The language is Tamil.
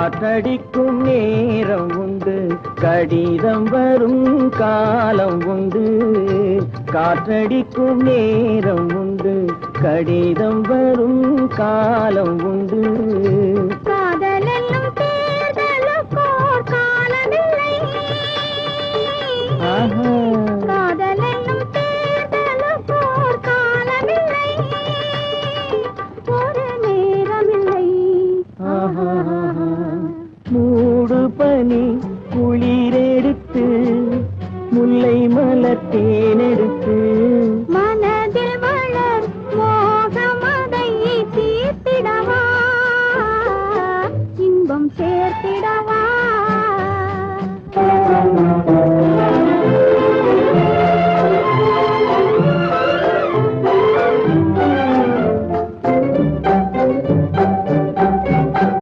காற்றடிக்கும் நேரம் உண்டு. கடிதம் வரும் காலம் உண்டு. காற்றடிக்கும் நேரம் உண்டு. கடிதம் வரும் காலம் உண்டு. ஆஹா. மூடு பனி குளிரெடுத்து முல்லை மலர் தேனெடுத்து. மனதில் வளர் மோகமதையை தீர்த்திடவா இன்பம் சேர்த்திடவா?